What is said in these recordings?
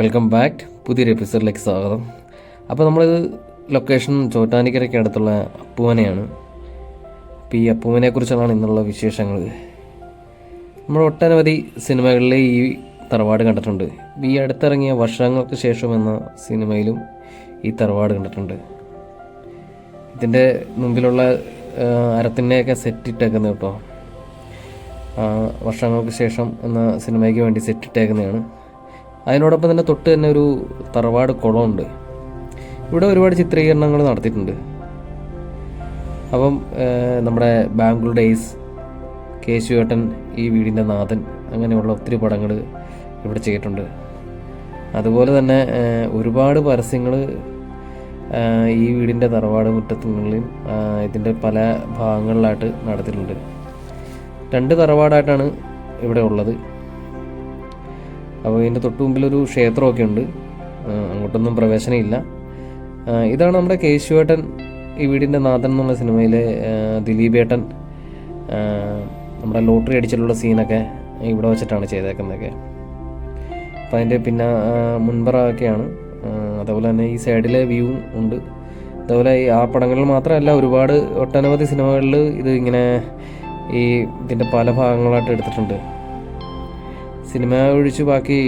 Welcome back. പുതിയൊരു എപ്പിസോഡിലേക്ക് സ്വാഗതം. അപ്പോൾ നമ്മളിത് ലൊക്കേഷൻ ചോറ്റാനിക്കരയ്ക്ക് അടുത്തുള്ള അപ്പുവനെയാണ്. അപ്പോൾ ഈ അപ്പുവനെക്കുറിച്ചുള്ളതാണ് ഇന്നുള്ള വിശേഷങ്ങൾ. നമ്മൾ ഒട്ടനവധി സിനിമകളിലെ ഈ തറവാട് കണ്ടിട്ടുണ്ട്. ഈ അടുത്തിറങ്ങിയ വർഷങ്ങൾക്ക് ശേഷം എന്ന സിനിമയിലും ഈ തറവാട് കണ്ടിട്ടുണ്ട്. ഇതിന്റെ മുമ്പിലുള്ള അരത്തിനെയൊക്കെ സെറ്റിട്ടേക്കുന്നത് കേട്ടോ. വർഷങ്ങൾക്ക് ശേഷം എന്ന സിനിമയ്ക്ക് വേണ്ടി സെറ്റ് ഇട്ടേക്കുന്നതാണ്. അതിനോടൊപ്പം തന്നെ തൊട്ട് തന്നെ ഒരു തറവാട് കുളമുണ്ട്. ഇവിടെ ഒരുപാട് ചിത്രീകരണങ്ങൾ നടത്തിയിട്ടുണ്ട്. അപ്പം നമ്മുടെ ബാംഗ്ലൂർ ഡേയ്സ് കേശുവേട്ടൻ ഈ വീടിന്റെ നാഥൻ അങ്ങനെയുള്ള ഒത്തിരി പടങ്ങൾ ഇവിടെ ചെയ്തിട്ടുണ്ട്. അതുപോലെ തന്നെ ഒരുപാട് പരസ്യങ്ങൾ ഈ വീടിന്റെ തറവാട് മുറ്റത്തുകളിലും ഇതിന്റെ പല ഭാഗങ്ങളിലായിട്ട് നടത്തിയിട്ടുണ്ട്. രണ്ട് തറവാടായിട്ടാണ് ഇവിടെ ഉള്ളത്. അപ്പോൾ ഇതിന്റെ തൊട്ട് മുമ്പിലൊരു ക്ഷേത്രമൊക്കെ ഉണ്ട്. അങ്ങോട്ടൊന്നും പ്രവേശനമില്ല. ഇതാണ് നമ്മുടെ കേശുവേട്ടൻ ഈ വീടിന്റെ നാഥൻ എന്നുള്ള സിനിമയിലെ ദിലീപ് ദിലീപേട്ടൻ. നമ്മുടെ ലോട്ടറി അടിച്ചിട്ടുള്ള സീനൊക്കെ ഇവിടെ വെച്ചിട്ടാണ് ചെയ്തേക്കുന്നതൊക്കെ. അപ്പം അതിന്റെ പിന്നെ മുൻപറ ഒക്കെയാണ് അതേപോലെ തന്നെ ഈ സൈഡിലെ വ്യൂ ഉണ്ട്. അതുപോലെ ഈ ആ പടങ്ങളിൽ മാത്രമല്ല ഒരുപാട് ഒട്ടനവധി സിനിമകളിൽ ഇത് ഇങ്ങനെ ഈ ഇതിന്റെ പല ഭാഗങ്ങളായിട്ട് എടുത്തിട്ടുണ്ട്. സിനിമ ഒഴിച്ച് ബാക്കി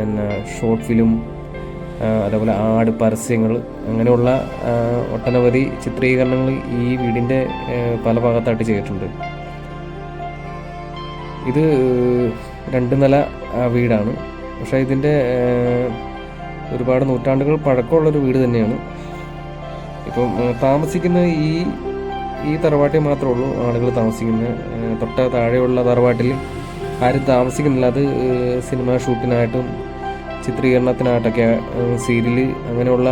എന്നാ ഷോർട്ട് ഫിലിം അതേപോലെ ആട് പരസ്യങ്ങൾ അങ്ങനെയുള്ള ഒട്ടനവധി ചിത്രീകരണങ്ങൾ ഈ വീടിന്റെ പല ഭാഗത്തായിട്ട് ചെയ്തിട്ടുണ്ട്. ഇത് രണ്ട് നില വീടാണ്. പക്ഷേ ഇതിന്റെ ഒരുപാട് നൂറ്റാണ്ടുകൾ പഴക്കമുള്ളൊരു വീട് തന്നെയാണ്. ഇപ്പം താമസിക്കുന്ന ഈ ഈ തറവാട്ടിൽ മാത്രമേ ഉള്ളൂ ആളുകൾ താമസിക്കുന്നത്. തൊട്ട താഴെയുള്ള തറവാട്ടിൽ ആരും താമസിക്കുന്നില്ല. അത് സിനിമാ ഷൂട്ടിനായിട്ടും ചിത്രീകരണത്തിനായിട്ടൊക്കെ സീരിയൽ അങ്ങനെയുള്ള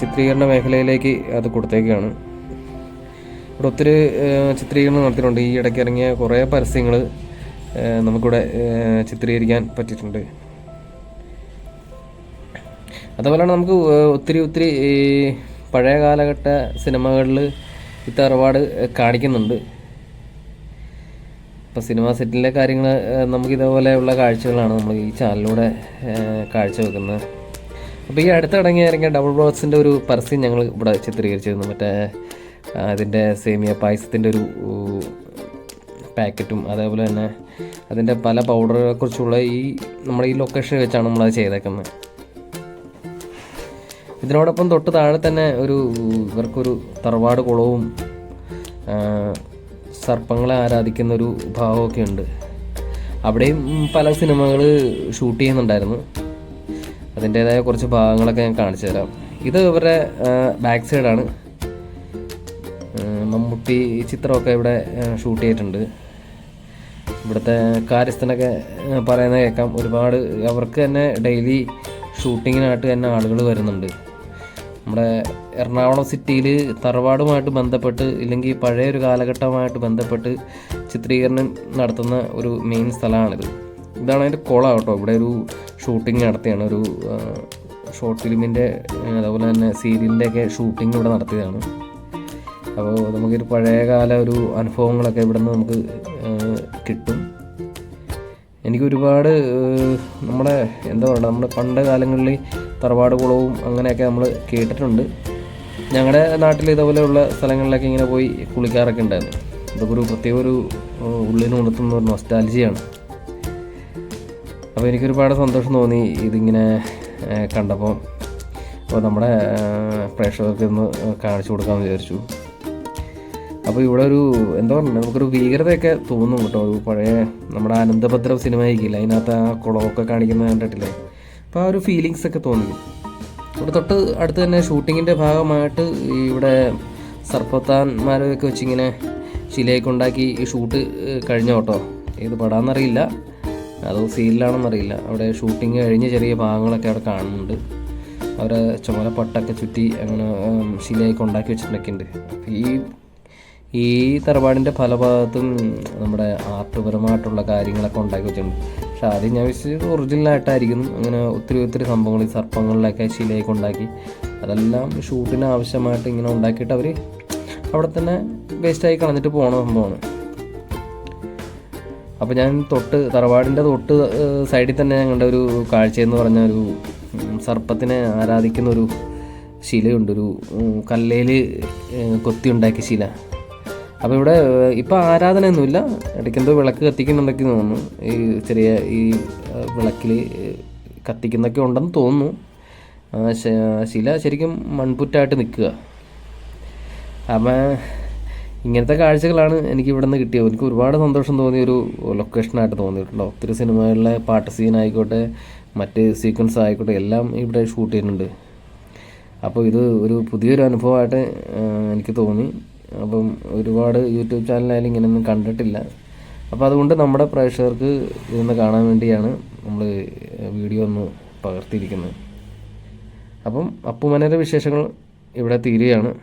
ചിത്രീകരണ മേഖലയിലേക്ക് അത് കൊടുത്തേക്കാണ്. ഇവിടെ ഒത്തിരി ചിത്രീകരണം നടത്തിയിട്ടുണ്ട്. ഈ ഇടയ്ക്ക് ഇറങ്ങിയ കുറേ പരസ്യങ്ങൾ നമുക്കിവിടെ ചിത്രീകരിക്കാൻ പറ്റിയിട്ടുണ്ട്. അതുപോലെ നമുക്ക് ഒത്തിരി ഒത്തിരി പഴയ കാലഘട്ട സിനിമകളിൽ ഈ തറവാട് കാണിക്കുന്നുണ്ട്. ഇപ്പോൾ സിനിമ സെറ്റിലെ കാര്യങ്ങൾ നമുക്ക് ഇതേപോലെയുള്ള കാഴ്ചകളാണ് നമ്മൾ ഈ ചാനലിലൂടെ കാഴ്ച കാഴ്ചവെക്കുന്നത്. അപ്പോൾ ഈ അടുത്തിടങ്ങി ഇറങ്ങിയ ഡബിൾ ബ്രോസിന്റെ ഒരു പരസ്യം ഞങ്ങൾ ഇവിടെ ചിത്രീകരിച്ചിരുന്നു. മറ്റേ അതിന്റെ സേമിയ പായസത്തിന്റെ ഒരു പാക്കറ്റും അതേപോലെ തന്നെ അതിന്റെ പല പൗഡറുകളെ കുറിച്ചുള്ള ഈ നമ്മുടെ ഈ ലൊക്കേഷൻ വെച്ചാണ് നമ്മളത് ചെയ്തേക്കുന്നത്. ഇതിനോടൊപ്പം തൊട്ട് താഴെ തന്നെ ഒരു ഇവർക്കൊരു തറവാട് കുളവും സർപ്പങ്ങളെ ആരാധിക്കുന്ന ഒരു ഭാവമൊക്കെ ഉണ്ട്. അവിടെയും പല സിനിമകൾ ഷൂട്ട് ചെയ്യുന്നുണ്ടായിരുന്നു. അതിന്റേതായ കുറച്ച് ഭാഗങ്ങളൊക്കെ ഞാൻ കാണിച്ചു തരാം. ഇത് ഇവരുടെ ബാക്ക് സൈഡാണ് മമ്മൂട്ടി ചിത്രമൊക്കെ ഇവിടെ ഷൂട്ട് ചെയ്തിട്ടുണ്ട്. ഇവിടുത്തെ കാര്യസ്ഥനൊക്കെ പറയുന്നത് കേൾക്കാം. ഒരുപാട് അവർക്ക് തന്നെ ഡെയിലി ഷൂട്ടിങ്ങിനായിട്ട് തന്നെ ആളുകൾ വരുന്നുണ്ട്. നമ്മുടെ എറണാകുളം സിറ്റിയിൽ തറവാടുമായിട്ട് ബന്ധപ്പെട്ട് ഇല്ലെങ്കിൽ പഴയ ഒരു കാലഘട്ടമായിട്ട് ബന്ധപ്പെട്ട് ചിത്രീകരണം നടത്തുന്ന ഒരു മെയിൻ സ്ഥലമാണിത്. ഇതാണ് അതിന്റെ കുളം കേട്ടോ. ഇവിടെ ഒരു ഷൂട്ടിംഗ് നടത്തിയാണ്. ഒരു ഷോർട്ട് ഫിലിമിന്റെ അതുപോലെ തന്നെ സീരിയലിന്റെ ഒക്കെ ഷൂട്ടിംഗ് ഇവിടെ നടത്തിയതാണ്. അപ്പോൾ നമുക്കൊരു പഴയകാല ഒരു അനുഭവങ്ങളൊക്കെ ഇവിടെ നിന്ന് നമുക്ക് കിട്ടും. എനിക്ക് ഒരുപാട് നമ്മുടെ എന്താ പറയുക നമ്മുടെ പണ്ട് കാലങ്ങളിൽ തറവാട് കുളവും അങ്ങനെയൊക്കെ നമ്മൾ കേട്ടിട്ടുണ്ട്. ഞങ്ങളുടെ നാട്ടിൽ ഇതുപോലെയുള്ള സ്ഥലങ്ങളിലൊക്കെ ഇങ്ങനെ പോയി കുളിക്കാറൊക്കെ ഉണ്ടായിരുന്നു ഇതൊക്കെ ഒരു പ്രത്യേക ഒരു ഉള്ളിന് ഉണർത്തുന്ന ഒരു നൊസ്റ്റാലജിയാണ് അപ്പോൾ എനിക്കൊരുപാട് സന്തോഷം തോന്നി ഇതിങ്ങനെ കണ്ടപ്പോൾ അപ്പോൾ നമ്മുടെ പ്രേക്ഷകർക്ക് ഒന്ന് കാണിച്ചു കൊടുക്കാമെന്ന് വിചാരിച്ചു. അപ്പോൾ ഇവിടെ ഒരു എന്താ പറയുക നമുക്കൊരു ഭീകരതയൊക്കെ തോന്നും കേട്ടോ. ഒരു പഴയ നമ്മുടെ അനന്തഭദ്ര സിനിമ ആയിരിക്കില്ല? അതിനകത്ത് ആ കുളമൊക്കെ കാണിക്കുന്നത് കണ്ടിട്ടില്ലേ? അപ്പോൾ ആ ഒരു ഫീലിങ്സ് ഒക്കെ തോന്നി. ഇവിടെ തൊട്ട് അടുത്ത് തന്നെ ഷൂട്ടിങ്ങിന്റെ ഭാഗമായിട്ട് ഇവിടെ സർപ്പത്താന്മാരെയൊക്കെ വെച്ചിങ്ങനെ ശിലയൊക്കെ ഉണ്ടാക്കി ഈ ഷൂട്ട് കഴിഞ്ഞ കേട്ടോ? ഏത് പടാന്നറിയില്ല. അതോ സീരിയലാണെന്നറിയില്ല അവിടെ ഷൂട്ടിങ് കഴിഞ്ഞ ചെറിയ ഭാഗങ്ങളൊക്കെ അവിടെ കാണുന്നുണ്ട്. അവരെ ചുമലപ്പട്ടൊക്കെ ചുറ്റി അങ്ങനെ ശിലയൊക്കെ ഉണ്ടാക്കി വെച്ചിട്ടൊക്കെ ഉണ്ട് ഈ ഈ തറവാടിന്റെ പല ഭാഗത്തും നമ്മുടെ ആർട്ട്പരമായിട്ടുള്ള കാര്യങ്ങളൊക്കെ ഉണ്ടാക്കി വെച്ചിട്ടുണ്ട്. പക്ഷെ ആദ്യം ഞാൻ വിശ്വസിച്ചത് ഒറിജിനലായിട്ടായിരിക്കുന്നു അങ്ങനെ ഒത്തിരി ഒത്തിരി സംഭവങ്ങൾ ഈ സർപ്പങ്ങളിലൊക്കെ ശിലയൊക്കെ ഉണ്ടാക്കി. അതെല്ലാം ഷൂട്ടിന് ആവശ്യമായിട്ട് ഇങ്ങനെ ഉണ്ടാക്കിയിട്ട് അവർ അവിടെ തന്നെ വേസ്റ്റായി കളഞ്ഞിട്ട് പോകണ സംഭവമാണ്. അപ്പോൾ ഞാൻ തൊട്ട് തറവാടിന്റെ തൊട്ട് സൈഡിൽ തന്നെ ഞങ്ങളുടെ ഒരു കാഴ്ചയെന്ന് പറഞ്ഞ ഒരു സർപ്പത്തിനെ ആരാധിക്കുന്ന ഒരു ശിലയുണ്ട്. ഒരു കല്ലേൽ കൊത്തി ഉണ്ടാക്കിയ ശില. അപ്പോൾ ഇവിടെ ഇപ്പോൾ ആരാധനയൊന്നുമില്ല. ഇടയ്ക്കെന്തോ വിളക്ക് കത്തിക്കുന്നുണ്ടെങ്കിൽ തോന്നുന്നു. ഈ ചെറിയ ഈ വിളക്കിൽ കത്തിക്കുന്നൊക്കെ ഉണ്ടെന്ന് തോന്നുന്നു. ശില ശരിക്കും മൺപുറ്റായിട്ട് നിൽക്കുക. അപ്പം ഇങ്ങനത്തെ കാഴ്ചകളാണ് എനിക്ക് ഇവിടെ നിന്ന് കിട്ടിയത്. എനിക്ക് ഒരുപാട് സന്തോഷം തോന്നിയ ഒരു ലൊക്കേഷനായിട്ട് തോന്നിയിട്ടുണ്ടോ. ഒത്തിരി സിനിമകളിലെ പാട്ട് സീൻ ആയിക്കോട്ടെ മറ്റ് സീക്വൻസ് ആയിക്കോട്ടെ എല്ലാം ഇവിടെ ഷൂട്ട് ചെയ്യുന്നുണ്ട്. അപ്പോൾ ഇത് ഒരു പുതിയൊരു അനുഭവമായിട്ട് എനിക്ക് തോന്നി. അപ്പം ഒരുപാട് യൂട്യൂബ് ചാനലായാലും ഇങ്ങനെയൊന്നും കണ്ടിട്ടില്ല. അപ്പോൾ അതുകൊണ്ട് നമ്മുടെ പ്രേക്ഷകർക്ക് ഇതൊന്ന് കാണാൻ വേണ്ടിയാണ് നമ്മൾ വീഡിയോ ഒന്ന് പകർത്തിയിരിക്കുന്നത്. അപ്പം അപ്പുമനയുടെ വിശേഷങ്ങൾ ഇവിടെ തീരുകയാണ്.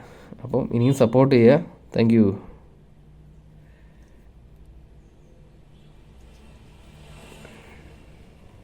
അപ്പം ഇനിയും സപ്പോർട്ട് ചെയ്യുക. താങ്ക്